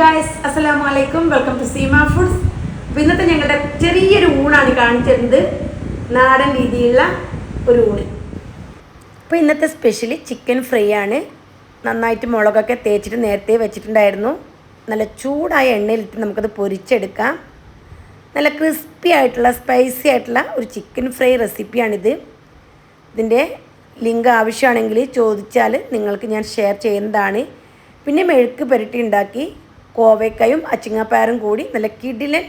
Guys അസ്സലാമു അലൈക്കും welcome to Seema foods അപ്പോൾ ഇന്നത്തെ ഞങ്ങളുടെ ചെറിയൊരു ഊണാണ് കാണിച്ചിരുന്നത് നാടൻ രീതിയിലുള്ള ഒരു ഊണ്. അപ്പോൾ ഇന്നത്തെ സ്പെഷ്യൽ ചിക്കൻ ഫ്രൈ ആണ്. നന്നായിട്ട് മുളകൊക്കെ തേച്ചിട്ട് നേരത്തെ വെച്ചിട്ടുണ്ടായിരുന്നു. നല്ല ചൂടായ എണ്ണയിലിട്ട് നമുക്കത് പൊരിച്ചെടുക്കാം. നല്ല ക്രിസ്പി ആയിട്ടുള്ള സ്പൈസി ആയിട്ടുള്ള ഒരു ചിക്കൻ ഫ്രൈ റെസിപ്പിയാണിത് ഇതിന്റെ ലിങ്ക് ആവശ്യമാണെങ്കിൽ ചോദിച്ചാൽ നിങ്ങൾക്ക് ഞാൻ ഷെയർ ചെയ്യുന്നതാണ്. പിന്നെ മെഴുക്ക് പുരട്ടി ഉണ്ടാക്കി കോവയ്ക്കായും അച്ചിങ്ങാപ്പയറും കൂടി നല്ല കിടിലൻ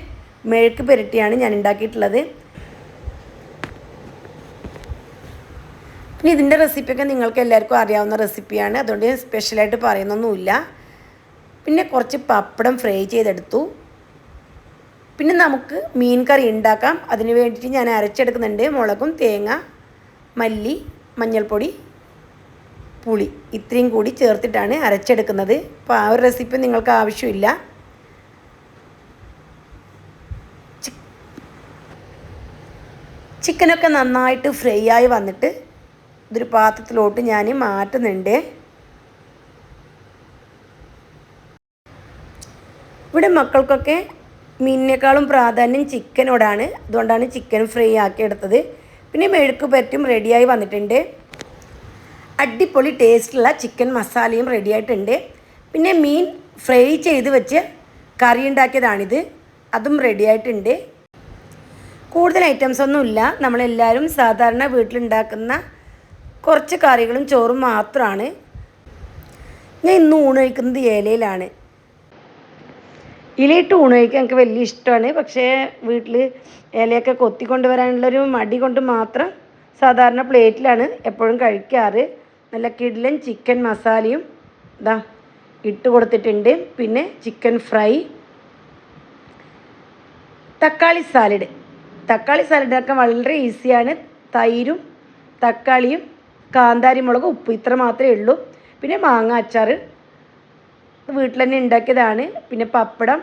മെഴുക്ക് പുരട്ടിയാണ് ഞാൻ ഉണ്ടാക്കിയിട്ടുള്ളത്. പിന്നെ ഇതിന്റെ റെസിപ്പിയൊക്കെ നിങ്ങൾക്ക് എല്ലാവർക്കും അറിയാവുന്ന റെസിപ്പിയാണ് അതുകൊണ്ട് ഞാൻ സ്പെഷ്യലായിട്ട് പറയുന്നൊന്നുമില്ല. പിന്നെ കുറച്ച് പപ്പടം ഫ്രൈ ചെയ്തെടുത്തു. പിന്നെ നമുക്ക് മീൻ കറി ഉണ്ടാക്കാം. അതിന് വേണ്ടിയിട്ട് ഞാൻ അരച്ചെടുക്കുന്നുണ്ട് മുളകും തേങ്ങ മല്ലി മഞ്ഞൾപ്പൊടി. പുളി ഇത്രയും കൂടി ചേർത്തിട്ടാണ് അരച്ചെടുക്കുന്നത്. അപ്പോൾ ആ ഒരു റെസിപ്പി നിങ്ങൾക്ക് ആവശ്യമില്ല. ചിക്കനൊക്കെ നന്നായിട്ട് ഫ്രൈ ആയി വന്നിട്ട് ഇതൊരു പാത്രത്തിലോട്ട് ഞാൻ മാറ്റുന്നുണ്ട്. ഇവിടെ മക്കൾക്കൊക്കെ മീനിനേക്കാളും പ്രാധാന്യം ചിക്കനോടാണ് അതുകൊണ്ടാണ് ചിക്കൻ ഫ്രൈ ആക്കി എടുത്തത് പിന്നെ മെഴുക്ക് പറ്റും റെഡിയായി വന്നിട്ടുണ്ട്. അടിപൊളി ടേസ്റ്റുള്ള ചിക്കൻ മസാലയും റെഡി ആയിട്ടുണ്ട് പിന്നെ മീൻ ഫ്രൈ ചെയ്ത് വെച്ച് കറി ഉണ്ടാക്കിയതാണിത്. അതും റെഡി ആയിട്ടുണ്ട് കൂടുതൽ ഐറ്റംസ് ഒന്നുമില്ല നമ്മളെല്ലാവരും സാധാരണ വീട്ടിലുണ്ടാക്കുന്ന കുറച്ച് കറികളും ചോറും മാത്രമാണ് ഞാൻ ഇന്ന് ഊണ് കഴിക്കുന്നത് ഏലയിലാണ്. ഇലയിട്ട് ഊണ് കഴിക്കാൻ എനിക്ക് വലിയ ഇഷ്ടമാണ്. പക്ഷേ വീട്ടിൽ ഇലയൊക്കെ കൊത്തിക്കൊണ്ട് വരാനുള്ളൊരു മടി കൊണ്ട് മാത്രം സാധാരണ പ്ലേറ്റിലാണ് എപ്പോഴും കഴിക്കാറ്. നല്ല കിടിലൻ ചിക്കൻ മസാലയും ഇതാ ഇട്ട് കൊടുത്തിട്ടുണ്ട്. പിന്നെ ചിക്കൻ ഫ്രൈ. തക്കാളി സാലഡ്. തക്കാളി സാലഡ് വളരെ ഈസിയാണ്. തൈരും തക്കാളിയും കാന്താരി മുളകും ഉപ്പ് ഇത്ര മാത്രമേ ഉള്ളൂ. പിന്നെ മാങ്ങ അച്ചാർ വീട്ടിൽ തന്നെ ഉണ്ടാക്കിയതാണ്. പിന്നെ പപ്പടം.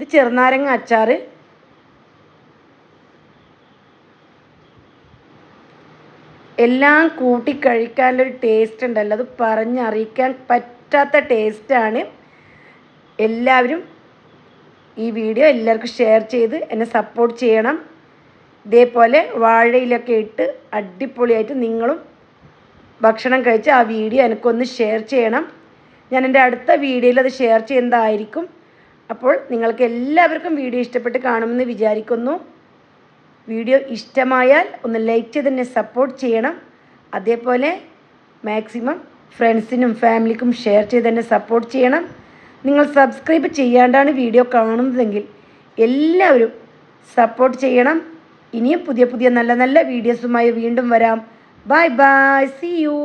ഇത് ചെറുനാരങ്ങ അച്ചാർ എല്ലാം കൂട്ടി കഴിക്കാനുള്ളൊരു ടേസ്റ്റ് ഉണ്ടല്ലോ. അത് പറഞ്ഞറിയിക്കാൻ പറ്റാത്ത ടേസ്റ്റാണ് എല്ലാവരും ഈ വീഡിയോ എല്ലാവർക്കും ഷെയർ ചെയ്ത് എന്നെ സപ്പോർട്ട് ചെയ്യണം. ഇതേപോലെ വാഴയിലൊക്കെ ഇട്ട് അടിപൊളിയായിട്ട് നിങ്ങളും ഭക്ഷണം കഴിച്ച് ആ വീഡിയോ എനിക്കൊന്ന് ഷെയർ ചെയ്യണം. ഞാൻ എന്റെ അടുത്ത വീഡിയോയിൽ അത് ഷെയർ ചെയ്യുന്നതായിരിക്കും. അപ്പോൾ നിങ്ങൾക്ക് എല്ലാവർക്കും വീഡിയോ ഇഷ്ടപ്പെട്ട് കാണുമെന്ന് വിചാരിക്കുന്നു. വീഡിയോ ഇഷ്ടമായാൽ ഒന്ന് ലൈക്ക് ചെയ്ത് തന്നെ സപ്പോർട്ട് ചെയ്യണം. അതേപോലെ മാക്സിമം ഫ്രണ്ട്സിനും ഫാമിലിക്കും ഷെയർ ചെയ്ത് തന്നെ സപ്പോർട്ട് ചെയ്യണം. നിങ്ങൾ സബ്സ്ക്രൈബ് ചെയ്യാണ്ടാണ് വീഡിയോ കാണുന്നതെങ്കിൽ എല്ലാവരും സപ്പോർട്ട് ചെയ്യണം. ഇനിയും പുതിയ പുതിയ നല്ല നല്ല വീഡിയോസുമായി വീണ്ടും വരാം. Bye bye C U